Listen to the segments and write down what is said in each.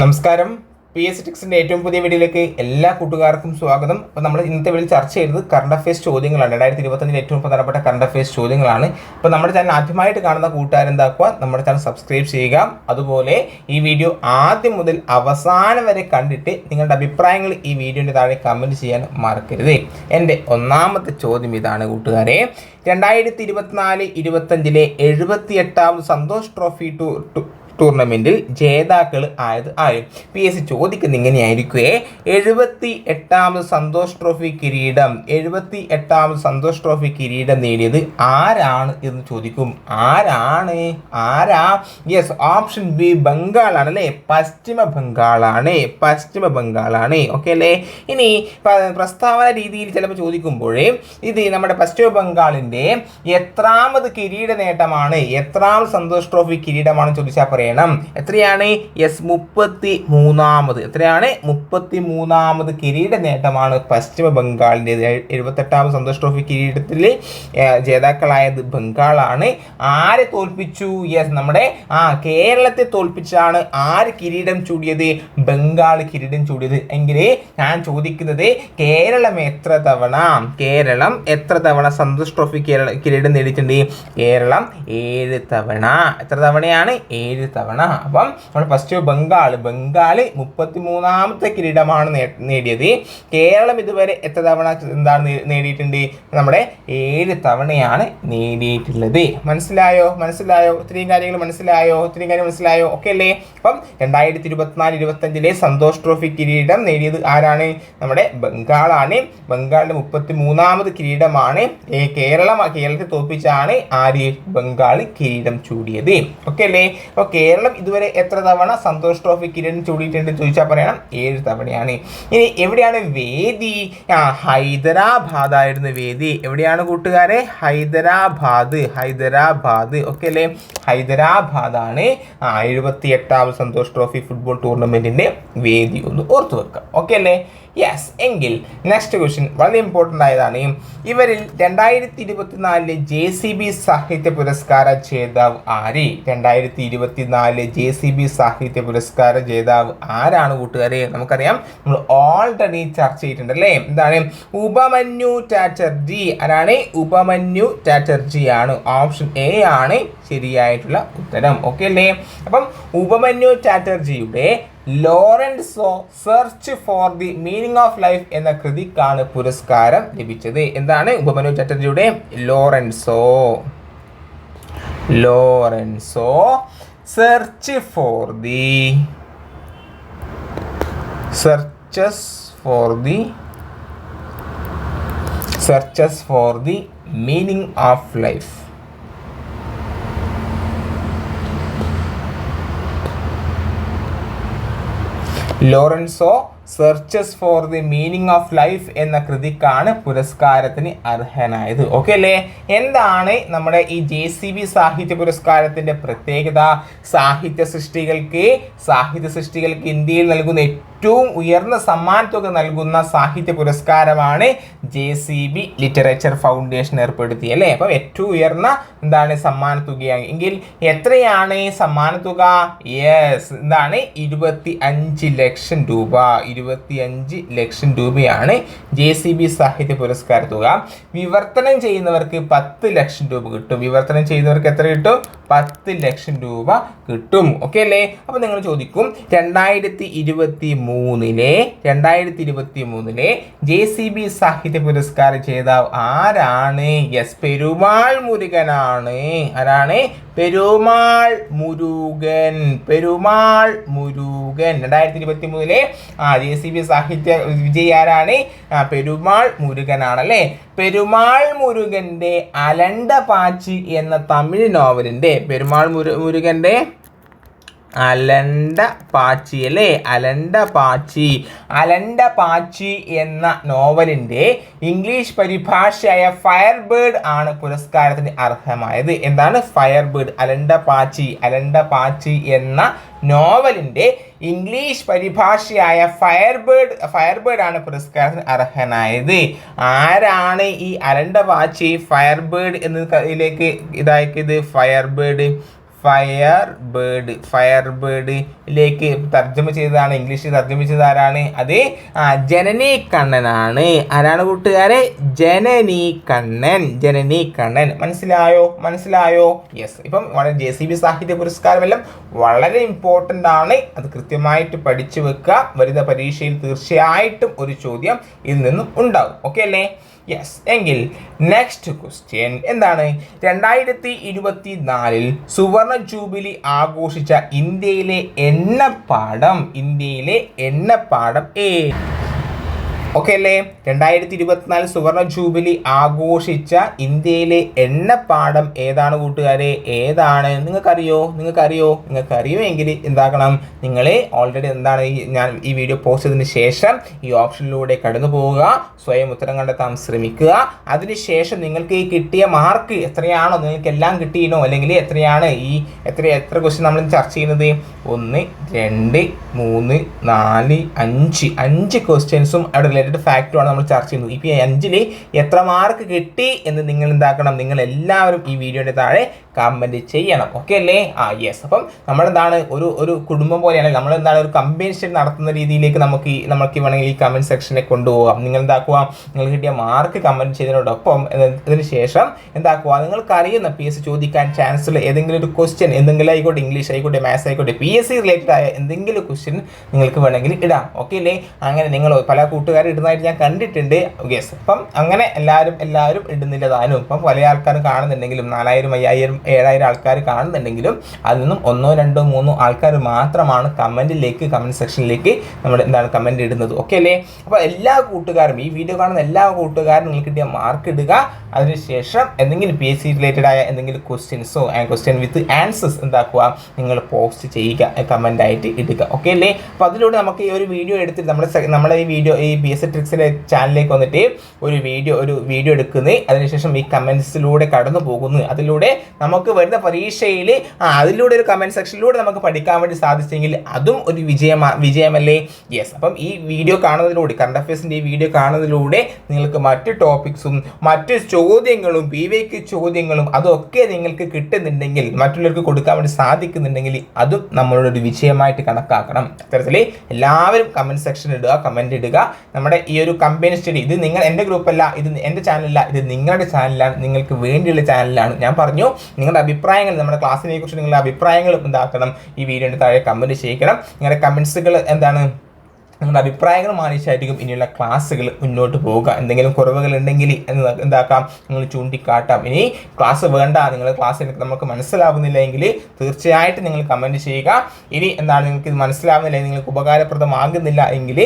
നമസ്കാരം. P S ടിക്സിന്റെ ഏറ്റവും പുതിയ വീഡിയോയിലേക്ക് എല്ലാ കൂട്ടുകാർക്കും സ്വാഗതം. അപ്പോൾ നമ്മൾ ഇന്നത്തെ വീഡിയോയിൽ ചർച്ച ചെയ്തത് കറണ്ട് അഫയേഴ്സ് ചോദ്യങ്ങളാണ്. രണ്ടായിരത്തി ഇരുപത്തഞ്ചിൽ ഏറ്റവും പ്രധാനപ്പെട്ട കറണ്ട് അഫയേഴ്സ് ചോദ്യങ്ങളാണ്. അപ്പോൾ നമ്മുടെ ചാനൽ ആദ്യമായിട്ട് കാണുന്ന കൂട്ടുകാരെന്താക്കുക നമ്മുടെ ചാനൽ സബ്സ്ക്രൈബ് ചെയ്യുക. അതുപോലെ ഈ വീഡിയോ ആദ്യം മുതൽ അവസാനം വരെ കണ്ടിട്ട് നിങ്ങളുടെ അഭിപ്രായങ്ങൾ ഈ വീഡിയോന്റെ താഴെ കമന്റ് ചെയ്യാൻ മറക്കരുത്. എന്റെ ഒന്നാമത്തെ ചോദ്യം ഇതാണ് കൂട്ടുകാരെ. രണ്ടായിരത്തി ഇരുപത്തിനാല് ഇരുപത്തഞ്ചിലെ എഴുപത്തി എട്ടാമത് സന്തോഷ് ട്രോഫി ടു ടു ടൂർണമെന്റിൽ ജേതാക്കൾ ആയത് ആരും. പി എസ് സി ചോദിക്കുന്ന ഇങ്ങനെയായിരിക്കുവേ. എഴുപത്തി എട്ടാമത് സന്തോഷ് ട്രോഫി കിരീടം. എഴുപത്തി എട്ടാമത് സന്തോഷ് ട്രോഫി കിരീടം നേടിയത് ആരാണ് എന്ന് ചോദിക്കും. ആരാണ്? ആരാ? യെസ് ഓപ്ഷൻ ബി ബംഗാളാണ് അല്ലേ പശ്ചിമ ബംഗാളാണ്. പശ്ചിമ ബംഗാളാണ്. ഓക്കെ അല്ലേ? ഇനി പ്രസ്താവന രീതിയിൽ ചിലപ്പോൾ ചോദിക്കുമ്പോഴേ ഇത് നമ്മുടെ പശ്ചിമ ബംഗാളിന്റെ എത്രാമത് കിരീട നേട്ടമാണ്? എത്രാമത് സന്തോഷ് ട്രോഫി കിരീടമാണ് ചോദിച്ചാൽ പറയണം എത്രയാണ്? യെസ് മുപ്പത്തി മൂന്നാമത് എത്രയാണ്? മുപ്പത്തി മൂന്നാമത് കിരീട നേട്ടമാണ് പശ്ചിമ ബംഗാളിന്റെ എഴുപത്തെട്ടാമത് സന്തോഷ് ട്രോഫി കിരീടത്തിൽ ജേതാക്കളായത് ബംഗാളാണ്. ആരെ തോൽപ്പിച്ചു? യെസ് നമ്മുടെ ആ കേരളത്തെ തോൽപ്പിച്ചാണ് ആര് കിരീടം ചൂടിയത്? ബംഗാൾ കിരീടം ചൂടിയത്. എങ്കിൽ ഞാൻ ചോദിക്കുന്നത് കേരളം എത്ര തവണ കേരളം എത്ര തവണ സന്തോഷ് ട്രോഫി കേരള കിരീടം നേടിയിട്ടുണ്ട്? കേരളം ഏഴ് തവണ. എത്ര തവണയാണ്? ഏഴ് തവണ. അപ്പം നമ്മൾ ഫസ്റ്റ് ബംഗാൾ ബംഗാൾ മുപ്പത്തി മൂന്നാമത്തെ കിരീടമാണ് നേടിയത്. കേരളം ഇതുവരെ എത്ര തവണ എന്താണ് നേടിയിട്ടുണ്ട്? നമ്മുടെ ഏഴ് തവണയാണ് നേടിയിട്ടുള്ളത്. മനസ്സിലായോ? മനസ്സിലായോ? ഇത്രയും കാര്യങ്ങൾ മനസ്സിലായോ? ഇത്രയും കാര്യങ്ങൾ മനസ്സിലായോ? ഓക്കെ അല്ലേ അപ്പം രണ്ടായിരത്തി ഇരുപത്തിനാല് ഇരുപത്തഞ്ചിലെ സന്തോഷ് ട്രോഫി കിരീടം നേടിയത് ആരാണ്? നമ്മുടെ ബംഗാളാണ്. ബംഗാളിന്റെ മുപ്പത്തി മൂന്നാമത് കിരീടമാണ് കേരളം കേരളത്തെ തോൽപ്പിച്ചാണ് ആര് ബംഗാൾ കിരീടം ചൂടിയത്. ഓക്കെ. അല്ലേ അപ്പോൾ കേരളം ഇതുവരെ എത്ര തവണ സന്തോഷ് ട്രോഫി കിരീടം ചൂടിയിട്ടുണ്ട് ചോദിച്ചാൽ പറയണം? ഏഴ് തവണയാണ്. ഇനി എവിടെയാണ് വേദി? ആ ഹൈദരാബാദ് ആയിരുന്നു വേദി. എവിടെയാണ് കൂട്ടുകാരെ? ഹൈദരാബാദ് ഹൈദരാബാദ്. ഓക്കെ അല്ലേ? ഹൈദരാബാദാണ്. ആ എഴുപത്തി എട്ടാമത് സന്തോഷ് ട്രോഫി ഫുട്ബോൾ ടൂർണമെന്റിന്റെ വേദി ഒന്ന് ഓർത്തു വെക്കുക ഓക്കെ അല്ലേ? യെസ് എങ്കിൽ നെക്സ്റ്റ് ക്വസ്റ്റ്യൻ വളരെ ഇമ്പോർട്ടന്റ് ആയതാണ്. ഇവരിൽ രണ്ടായിരത്തി ഇരുപത്തിനാലിലെ ജെ സി ബി സാഹിത്യ പുരസ്കാര ജേതാവ് ആര്? രണ്ടായിരത്തി ഇരുപത്തിനാലിലെ ജെ സി ബി സാഹിത്യ പുരസ്കാര ജേതാവ് ആരാണ് കൂട്ടുകാരെ? നമുക്കറിയാം. നമ്മൾ ഓൾറെഡി ചർച്ച ചെയ്തിട്ടുണ്ട് അല്ലേ? എന്താണ്? ഉപമന്യു ചാറ്റർജി. ആരാണ്? ഉപമന്യു ചാറ്റർജി ആണ്. ഓപ്ഷൻ എ ആണ്. ശരിയായിട്ടുള്ള ഉത്തരം. ഓക്കെ അല്ലേ? അപ്പം Upamanyu ചാറ്റർജിയുടെ Lorenzo search for the meaning of life എന്ന കൃതിക്കാണ് പുരസ്കാരം ലഭിച്ചത്. എന്താണ് Upamanyu ചാറ്റർജിയുടെ? Lorenzo. Lorenzo search for the searches for the searches for the meaning of life Lorenzo searches for the meaning of life എന്ന കൃതിക്കാണ് പുരസ്കാരത്തിന് അർഹനായത്. ഓക്കെ അല്ലേ? എന്താണ് നമ്മുടെ ഈ ജെ സി ബി സാഹിത്യ പുരസ്കാരത്തിന്റെ പ്രത്യേകത? സാഹിത്യ സൃഷ്ടികൾക്ക് സാഹിത്യ സൃഷ്ടികൾക്ക് ഇന്ത്യയിൽ നൽകുന്ന ഏറ്റവും ഉയർന്ന സമ്മാനത്തുക നൽകുന്ന സാഹിത്യ പുരസ്കാരമാണ് J C B literature foundation ഏർപ്പെടുത്തി അല്ലേ? അപ്പം ഏറ്റവും ഉയർന്ന എന്താണ് സമ്മാനത്തുകയാണ് എങ്കിൽ എത്രയാണ് സമ്മാനത്തുക? തുക യെസ് എന്താണ്? ഇരുപത്തി അഞ്ച് ലക്ഷം രൂപ. ഇരുപത്തി അഞ്ച് ലക്ഷം രൂപയാണ് ജെ സി ബി സാഹിത്യ പുരസ്കാര തുക. വിവർത്തനം ചെയ്യുന്നവർക്ക് പത്ത് ലക്ഷം രൂപ കിട്ടും. വിവർത്തനം ചെയ്യുന്നവർക്ക് എത്ര കിട്ടും? പത്ത് ലക്ഷം രൂപ കിട്ടും. ഓക്കെ അല്ലേ? അപ്പോൾ നിങ്ങൾ ചോദിക്കും രണ്ടായിരത്തി ഇരുപത്തി മൂന്നിലെ രണ്ടായിരത്തി ഇരുപത്തി മൂന്നിലെ ജെ സി ബി സാഹിത്യ പുരസ്കാര ജേതാവ് ആരാണ്? യെസ് പെരുമാൾ മുരുകനാണ്. ആരാണ്? പെരുമാൾ മുരുകൻ. പെരുമാൾ മുരുകൻ. രണ്ടായിരത്തി ഇരുപത്തി മൂന്നിലെ ആ ജെ സി ബി സാഹിത്യ വിജയി ആരാണ് മുരുകനാണ് പെരുമാൾ മുരുകനാണല്ലേ? പെരുമാൾ മുരുകന്റെ അലണ്ട പാച്ചി എന്ന തമിഴ് നോവലിന്റെ പെരുമാൾ മുരു മുരുകന്റെ അലണ്ട പാച്ചി അല്ലേ? അലണ്ട പാച്ചി. അലണ്ട പാച്ചി എന്ന നോവലിന്റെ ഇംഗ്ലീഷ് പരിഭാഷയായ ഫയർ ബേർഡ് ആണ് പുരസ്കാരത്തിന് അർഹമായത്. എന്താണ് ഫയർ ബേർഡ് അലണ്ട പാച്ചി അലണ്ട പാച്ചി എന്ന നോവലിന്റെ ഇംഗ്ലീഷ് പരിഭാഷയായ ഫയർ ബേർഡ് ഫയർ ബേർഡ് ആണ് പുരസ്കാരത്തിന് അർഹനായത്. ആരാണ് ഈ അലണ്ട പാച്ചി ഫയർ ബേർഡ് എന്നതിലേക്ക് ഇതാക്കിയത്? Fire bird fire bird fire ബേർഡിലേക്ക് തർജമ ചെയ്തതാണ്. ഇംഗ്ലീഷിൽ തർജമ ചെയ്ത ആരാണ് അത് ആ ജനനി കണ്ണനാണ് ആരാണ് കൂട്ടുകാരെ? ജനനി കണ്ണൻ ജനനി കണ്ണൻ മനസ്സിലായോ? മനസ്സിലായോ? യെസ് ഇപ്പം വളരെ ജെ സി ബി സാഹിത്യ പുരസ്കാരമെല്ലാം വളരെ ഇമ്പോർട്ടന്റ് ആണ്. അത് കൃത്യമായിട്ട് പഠിച്ചു വെക്കുക. വരുന്ന പരീക്ഷയിൽ തീർച്ചയായിട്ടും ഒരു ചോദ്യം ഇതിൽ നിന്നും ഉണ്ടാവും. ഓക്കെ അല്ലേ? യെസ് എങ്കിൽ നെക്സ്റ്റ് ക്വസ്റ്റ്യൻ എന്താണ്? രണ്ടായിരത്തി ഇരുപത്തി നാലിൽ സുവർണ ജൂബിലി ആഘോഷിച്ച ഇന്ത്യയിലെ എണ്ണപ്പാടം ഇന്ത്യയിലെ എണ്ണപ്പാടം ഏ? ഓക്കെ അല്ലേ രണ്ടായിരത്തി ഇരുപത്തിനാല് സുവർണ ജൂബിലി ആഘോഷിച്ച ഇന്ത്യയിലെ എണ്ണപ്പാടം ഏതാണ് കൂട്ടുകാരെ? ഏതാണ്? നിങ്ങൾക്കറിയോ? നിങ്ങൾക്കറിയോ? നിങ്ങൾക്ക് അറിയുമെങ്കിൽ എന്താക്കണം നിങ്ങൾ ഓൾറെഡി എന്താണ് ഈ ഞാൻ ഈ വീഡിയോ പോസ്റ്റ് ചെയ്തതിന് ശേഷം ഈ ഓപ്ഷനിലൂടെ കടന്നു പോവുക സ്വയം ഉത്തരം കണ്ടെത്താൻ ശ്രമിക്കുക. അതിനുശേഷം നിങ്ങൾക്ക് ഈ കിട്ടിയ മാർക്ക് എത്രയാണോ? നിങ്ങൾക്ക് എല്ലാം കിട്ടിയിനോ? അല്ലെങ്കിൽ എത്രയാണ് ഈ എത്ര എത്ര ക്വസ്റ്റ്യൻ നമ്മൾ ചർച്ച ചെയ്യുന്നത്? ഒന്ന് രണ്ട് മൂന്ന് നാല് അഞ്ച്. അഞ്ച് ക്വസ്റ്റ്യൻസും അവിടെ റിലേറ്റഡ് ഫാക്റ്റുമാണ് നമ്മൾ ചർച്ച ചെയ്യുന്നത്. ഇപ്പോൾ അഞ്ചിൽ എത്ര മാർക്ക് കിട്ടി എന്ന് നിങ്ങൾ എന്താക്കണം? നിങ്ങൾ എല്ലാവരും ഈ വീഡിയോയുടെ താഴെ കമന്റ് ചെയ്യണം. ഓക്കെ അല്ലേ? ആ യെസ് അപ്പം നമ്മളെന്താണ്? ഒരു ഒരു കുടുംബം പോലെയാണ്. നമ്മൾ എന്താണ് ഒരു കമ്പനിഷൻ നടത്തുന്ന രീതിയിലേക്ക് നമുക്ക് നമുക്ക് വേണമെങ്കിൽ ഈ കമന്റ് സെക്ഷനെ കൊണ്ടുപോകാം. നിങ്ങൾ എന്താക്കുക നിങ്ങൾ കിട്ടിയ മാർക്ക് കമന്റ് ചെയ്തതിനോടൊപ്പം അതിന് ശേഷം എന്താക്കുക? നിങ്ങൾക്ക് അറിയുന്ന പി എസ് ചോദിക്കാൻ ചാൻസ് ഉള്ള ഏതെങ്കിലും ഒരു ക്വസ്റ്റ്യൻ എന്തെങ്കിലും ആയിക്കോട്ടെ ഇംഗ്ലീഷ് ആയിക്കോട്ടെ മാത്സ് ആയിക്കോട്ടെ പി എസ് സി റിലേറ്റഡ് ആയ എന്തെങ്കിലും ക്വസ്റ്റ്യൻ നിങ്ങൾക്ക് വേണമെങ്കിൽ ഇടാം. ഓക്കെ അല്ലേ? അങ്ങനെ നിങ്ങൾ പല കൂട്ടുകാരും ഇടുന്നതായിട്ട് ഞാൻ കണ്ടിട്ടുണ്ട്. യെസ് അപ്പം അങ്ങനെ എല്ലാവരും എല്ലാവരും ഇടുന്നില്ല താനും. ഇപ്പം പല ആൾക്കാരും കാണുന്നുണ്ടെങ്കിലും നാലായിരം അയ്യായിരം ഏഴായിരം ആൾക്കാർ കാണുന്നുണ്ടെങ്കിലും അതിൽ നിന്നും ഒന്നോ രണ്ടോ മൂന്നോ ആൾക്കാർ മാത്രമാണ് കമന്റിലേക്ക് കമന്റ് സെക്ഷനിലേക്ക് നമ്മൾ എന്താണ് കമന്റ് ഇടുന്നത്. ഓക്കെ അല്ലേ? അപ്പോൾ എല്ലാ കൂട്ടുകാരും ഈ വീഡിയോ കാണുന്ന എല്ലാ കൂട്ടുകാരും നിങ്ങൾക്ക് കിട്ടിയ മാർക്ക് ഇടുക. അതിനുശേഷം എന്തെങ്കിലും പി എസ് സി റിലേറ്റഡ് ആയ എന്തെങ്കിലും ക്വസ്റ്റ്യൻസോ ക്വസ്റ്റ്യൻ വിത്ത് ആൻസേഴ്സ് എന്താക്കുക നിങ്ങൾ പോസ്റ്റ് ചെയ്യുക കമന്റ് ആയിട്ട് ഇടുക. ഓക്കെ അല്ലേ? അപ്പോൾ അതിലൂടെ നമുക്ക് ഈ ഒരു വീഡിയോ എടുത്തിട്ട് നമ്മുടെ നമ്മുടെ ഈ വീഡിയോ ഈ ബി എസ് ട്രിക്സിന്റെ ചാനലിലേക്ക് വന്നിട്ട് ഒരു വീഡിയോ ഒരു വീഡിയോ എടുക്കുന്നത്. അതിനുശേഷം ഈ കമൻസിലൂടെ കടന്നു പോകുന്നു അതിലൂടെ നമുക്ക് വരുന്ന പരീക്ഷയിൽ ആ അതിലൂടെ ഒരു കമന്റ് സെക്ഷനിലൂടെ നമുക്ക് പഠിക്കാൻ വേണ്ടി സാധിച്ചെങ്കിൽ അതും ഒരു വിജയമാ വിജയമല്ലേ? യെസ് അപ്പം ഈ വീഡിയോ കാണുന്നതിലൂടെ കറണ്ട് അഫയേഴ്സിന്റെ ഈ വീഡിയോ കാണുന്നതിലൂടെ നിങ്ങൾക്ക് മറ്റ് ടോപ്പിക്സും മറ്റ് ചോദ്യങ്ങളും പി വിക്ക് ചോദ്യങ്ങളും അതൊക്കെ നിങ്ങൾക്ക് കിട്ടുന്നുണ്ടെങ്കിൽ മറ്റുള്ളവർക്ക് കൊടുക്കാൻ വേണ്ടി സാധിക്കുന്നുണ്ടെങ്കിൽ അതും നമ്മളുടെ ഒരു വിജയമായിട്ട് കണക്കാക്കണം. അത്തരത്തിൽ എല്ലാവരും കമന്റ് സെക്ഷൻ ഇടുക കമന്റ് ഇടുക. നമ്മുടെ ഈ ഒരു കമ്പനി സ്റ്റഡി ഇത് നിങ്ങൾ എന്റെ ഗ്രൂപ്പല്ല ഇത് എന്റെ ചാനലല്ല ഇത് നിങ്ങളുടെ ചാനലാണ് നിങ്ങൾക്ക് വേണ്ടിയുള്ള ചാനലാണ് ഞാൻ പറഞ്ഞു നിങ്ങളുടെ അഭിപ്രായങ്ങൾ നമ്മുടെ ക്ലാസ്സിനെ കുറിച്ച് നിങ്ങളുടെ അഭിപ്രായങ്ങൾ എന്താക്കണം? ഈ വീഡിയോയുടെ താഴെ കമന്റ് ചെയ്യിക്കണം. നിങ്ങളുടെ കമൻസുകൾ എന്താണ്? നിങ്ങളുടെ അഭിപ്രായങ്ങൾ മാനിച്ചായിരിക്കും ഇനിയുള്ള ക്ലാസ്സുകൾ മുന്നോട്ട് പോവുക. എന്തെങ്കിലും കുറവുകൾ ഉണ്ടെങ്കിൽ എന്താക്കാം? നിങ്ങൾ ചൂണ്ടിക്കാട്ടാം. ഇനി ക്ലാസ് വേണ്ട. നിങ്ങൾ ക്ലാസ് നമുക്ക് മനസ്സിലാവുന്നില്ല എങ്കിൽ തീർച്ചയായിട്ടും നിങ്ങൾ കമന്റ് ചെയ്യുക. ഇനി എന്താണ് നിങ്ങൾക്ക് ഇത് മനസ്സിലാവുന്നില്ല നിങ്ങൾക്ക് ഉപകാരപ്രദമാകുന്നില്ല എങ്കിൽ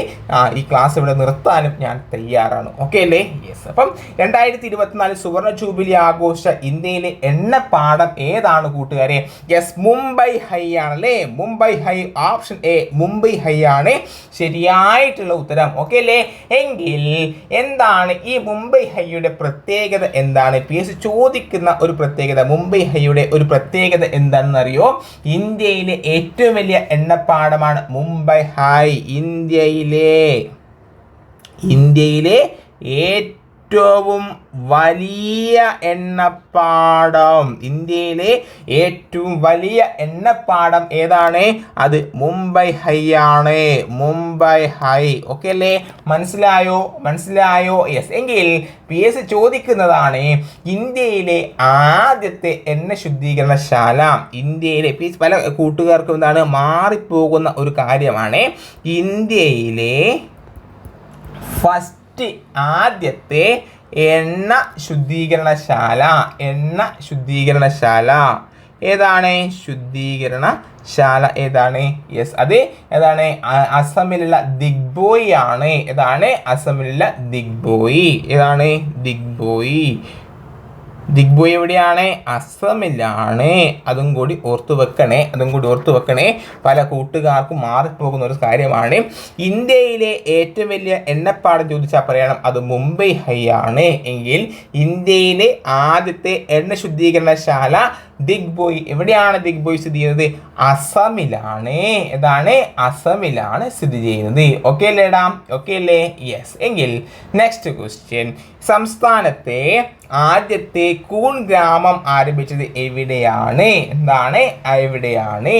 ഈ ക്ലാസ് ഇവിടെ നിർത്താനും ഞാൻ തയ്യാറാണ്. ഓക്കെ അല്ലേ? യെസ് അപ്പം രണ്ടായിരത്തി ഇരുപത്തിനാല് സുവർണ ജൂബിലി ആഘോഷ ഇന്ത്യയിലെ എണ്ണ പാഠം ഏതാണ് കൂട്ടുകാരെ? യെസ് മുംബൈ ഹൈ ആണല്ലേ? Mumbai high option A Mumbai high ആണ്. ശരിയായിട്ടുള്ള ഉത്തരം. ഓക്കെ അല്ലേ? എങ്കിൽ എന്താണ് ഈ മുംബൈ ഹൈയുടെ പ്രത്യേകത എന്താണ്? പി എസ് ചോദിക്കുന്ന ഒരു പ്രത്യേകത മുംബൈ ഹൈയുടെ ഒരു പ്രത്യേകത എന്താണെന്ന് അറിയോ ഇന്ത്യയിലെ ഏറ്റവും വലിയ എണ്ണപ്പാടമാണ് മുംബൈ ഹൈ. ഇന്ത്യയിലെ ഇന്ത്യയിലെ ഏറ്റവും വലിയ എണ്ണപ്പാടം. ഇന്ത്യയിലെ ഏറ്റവും വലിയ എണ്ണപ്പാടം ഏതാണ്? അത് മുംബൈ ഹൈ ആണ്. മുംബൈ ഹൈ. ഓക്കെ അല്ലേ? മനസ്സിലായോ? മനസ്സിലായോ? യെസ് എങ്കിൽ പി എസ് ചോദിക്കുന്നതാണ് ഇന്ത്യയിലെ ആദ്യത്തെ എണ്ണ ശുദ്ധീകരണശാല ഇന്ത്യയിലെ പി എസ് പല കൂട്ടുകാർക്കും എന്താണ്? മാറിപ്പോകുന്ന ഒരു കാര്യമാണ് ഇന്ത്യയിലെ ഫസ്റ്റ് ആദ്യത്തെ എണ്ണ ശുദ്ധീകരണശാല എണ്ണ ശുദ്ധീകരണശാല. ഏതാണ്? ശുദ്ധീകരണശാല. ഏതാണ്? യെസ് അത് ഏതാണ്? അസമിലുള്ള ദിഗ്ബോയി ആണ്. ഏതാണ്? അസമിലുള്ള ദിഗ്ബോയി ഏതാണ്? ദിഗ്ബോയി ദിഗ്ബോയ് എവിടെയാണ്? അസമിലാണ്. അതും കൂടി ഓർത്തു വെക്കണേ. അതും കൂടി ഓർത്തു വെക്കണേ. പല കൂട്ടുകാർക്കും മാറിപ്പോകുന്ന ഒരു കാര്യമാണ്. ഇന്ത്യയിലെ ഏറ്റവും വലിയ എണ്ണപ്പാടം ചോദിച്ചാൽ പറയണം അത് മുംബൈ ഹൈ ആണ്. എങ്കിൽ ഇന്ത്യയിലെ ആദ്യത്തെ എണ്ണ ശുദ്ധീകരണശാല ദിഗ്ബോയ് എവിടെയാണ് ദിഗ്ബോയ് സ്ഥിതി ചെയ്യുന്നത്? അസമിലാണ്. ഏതാണ് അസമിലാണ് സ്ഥിതി ചെയ്യുന്നത്. ഓക്കെ അല്ലേടാ ഓക്കെ അല്ലേ? യെസ് എങ്കിൽ നെക്സ്റ്റ് ക്വസ്റ്റ്യൻ സംസ്ഥാനത്തെ ആദ്യത്തെ കൂൺ ഗ്രാമം ആരംഭിച്ചത് എവിടെയാണ്? എന്താണ്? എവിടെയാണ്?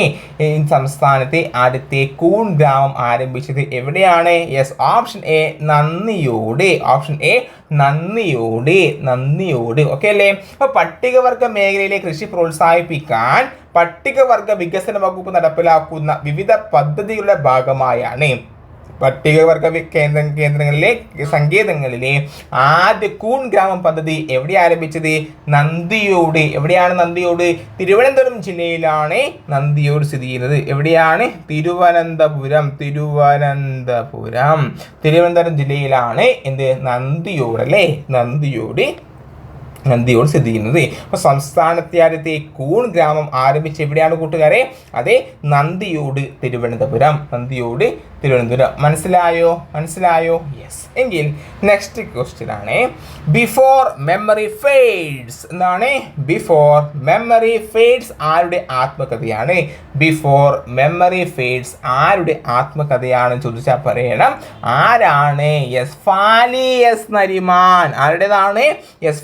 സംസ്ഥാനത്തെ ആദ്യത്തെ കൂൺ ഗ്രാമം ആരംഭിച്ചത് എവിടെയാണ്? Yes option A Nandiyode. Option A നന്ദിയോട് നന്ദിയോട്. ഓക്കെ അല്ലേ? അപ്പൊ പട്ടികവർഗ മേഖലയിലെ കൃഷി പ്രോത്സാഹിപ്പിക്കാൻ പട്ടികവർഗ വികസന വകുപ്പ് നടപ്പിലാക്കുന്ന വിവിധ പദ്ധതികളുടെ ഭാഗമായാണ് പട്ടികവർഗ കേന്ദ്ര കേന്ദ്രങ്ങളിലെ സങ്കേതങ്ങളിലെ ആദ്യ കൂൺ ഗ്രാമം പദ്ധതി എവിടെ ആരംഭിച്ചത്? നന്ദിയോട്. എവിടെയാണ് നന്ദിയോട്? തിരുവനന്തപുരം ജില്ലയിലാണ് നന്ദിയോട് സ്ഥിതി ചെയ്യുന്നത്. എവിടെയാണ്? തിരുവനന്തപുരം. തിരുവനന്തപുരം. തിരുവനന്തപുരം ജില്ലയിലാണ് എന്ത്? നന്ദിയോട് അല്ലേ? നന്ദിയോട് നന്ദിയോട് സ്ഥിതി ചെയ്യുന്നത് അപ്പോൾ സംസ്ഥാനത്തെ ആദ്യത്തെ കൂൺ ഗ്രാമം ആരംഭിച്ച് എവിടെയാണ് കൂട്ടുകാരെ? അതെ നന്ദിയോട് തിരുവനന്തപുരം. നന്ദിയോട് തിരുവനന്തപുരം. മനസ്സിലായോ? മനസ്സിലായോ? യെസ് എങ്കിൽ നെക്സ്റ്റ് ക്വസ്റ്റ്യൻ ആണ്. ബിഫോർ മെമ്മറി ഫേഡ്സ് എന്നാണ്. ബിഫോർ മെമ്മറി ഫേഡ്സ് ആരുടെ ആത്മകഥയാണ്? ബിഫോർ മെമ്മറി ഫേഡ്സ് ആരുടെ ആത്മകഥയാണ്? ചോദിച്ചാൽ പറയണം. ആരാണ്? യെസ് ഫാലിയസ് നരിമാൻ ആരുടേതാണ്? യെസ്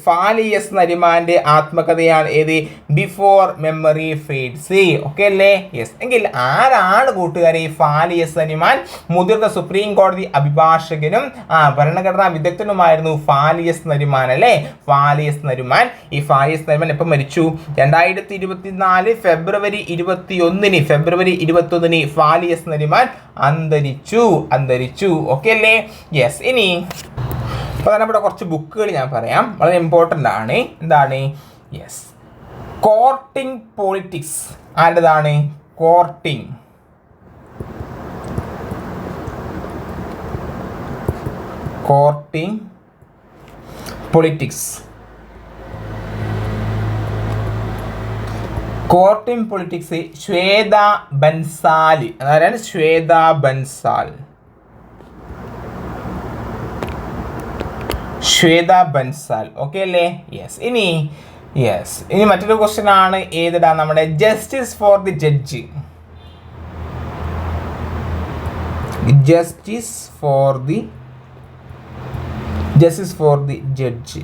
ഫാലിയസ് നരിമാന്റെ ആത്മകഥയാണ് ഏത്? ബിഫോർ മെമ്മറി ഫേഡ്സ് ഓക്കെ അല്ലേ? യെസ് എങ്കിൽ ആരാണ് കൂട്ടുകാരെ? ഈ ഫാലിയസ് നരിമാൻ. മുതിർന്ന സുപ്രീം കോടതി അഭിഭാഷകനും ആ ഭരണഘടനാ വിദഗ്ധനുമായിരുന്നു ഫാലിയസ് നരിമാൻ അല്ലേ? ഫാലിയസ് നരിമാൻ. ഈ ഫാലിയസ് നരിമാൻ എപ്പം മരിച്ചു? രണ്ടായിരത്തി ഇരുപത്തിനാല് ഫെബ്രുവരി ഇരുപത്തി ഒന്നിന് ഫെബ്രുവരി ഇരുപത്തി ഒന്നിന് ഫാലിയസ് നരിമാൻ അന്തരിച്ചു. അന്തരിച്ചു. ഓക്കെ അല്ലേ? യെസ് ഇനി പ്രധാനപ്പെട്ട കുറച്ച് ബുക്കുകൾ ഞാൻ പറയാം. വളരെ ഇമ്പോർട്ടന്റ് ആണ്. എന്താണ്? യെസ് കോർട്ടിംഗ് പോളിറ്റിക്സ് ആരുടേതാണ്? Courting courting politics courting politics Shweta Bansal അതായത് ശ്വേത ബൻസാൽ. ശ്വേത ബൻസാൽ. ഓക്കെ അല്ലേ? യെസ് ഇനി യെസ് ഇനി മറ്റൊരു ക്വസ്റ്റ്യൻ ആണ്. ഏതിടാ? നമ്മുടെ justice for the judge justice for the justice for the judge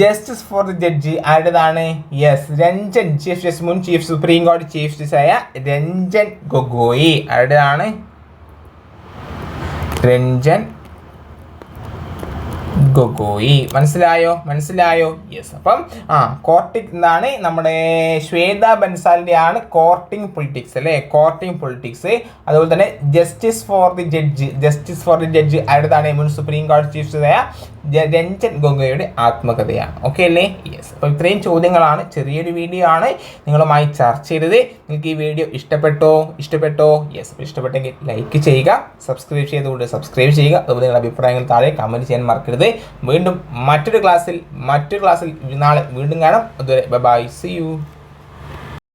justice for the judge ആരുടേതാണ്? യെസ് രഞ്ജൻ ചീഫ് ജസ്റ്റിസ് മുൻ ചീഫ് സുപ്രീം കോടതി ചീഫ് ജസ്റ്റിസ് ആയ രഞ്ജൻ ഗൊഗോയി. ആരുടേതാണ്? രഞ്ജൻ ഗൊഗോയി മനസ്സിലായോ? മനസ്സിലായോ? യെസ് അപ്പം ആ കോർട്ടിക് എന്താണ് നമ്മുടെ ശ്വേത ബൻസാലിന്റെ ആണ് കോർട്ടിംഗ് പൊളിറ്റിക്സ് അല്ലേ? കോർട്ടിംഗ് പൊളിറ്റിക്സ് അതുപോലെ തന്നെ justice for the judge justice for the judge ആരുടേതാണ് മുൻ സുപ്രീം കോടതി ചീഫ് രഞ്ജൻ ഗൊഗോയുടെ ആത്മകഥയാണ്. ഓക്കെ അല്ലേ? യെസ് അപ്പോൾ ഇത്രയും ചോദ്യങ്ങളാണ് ചെറിയൊരു വീഡിയോ ആണ് നിങ്ങളുമായി ചർച്ച ചെയ്തത്. നിങ്ങൾക്ക് ഈ വീഡിയോ ഇഷ്ടപ്പെട്ടോ? ഇഷ്ടപ്പെട്ടോ? യെസ് ഇഷ്ടപ്പെട്ടെങ്കിൽ ലൈക്ക് ചെയ്യുക. സബ്സ്ക്രൈബ് ചെയ്തുകൊണ്ട് സബ്സ്ക്രൈബ് ചെയ്യുക. അതുപോലെ നിങ്ങളുടെ അഭിപ്രായങ്ങൾ താഴെ കമന്റ് ചെയ്യാൻ മറക്കരുത്. വീണ്ടും മറ്റൊരു ക്ലാസ്സിൽ മറ്റൊരു ക്ലാസ്സിൽ നാളെ വീണ്ടും കാണാം. അതുവരെ ബൈ സി യു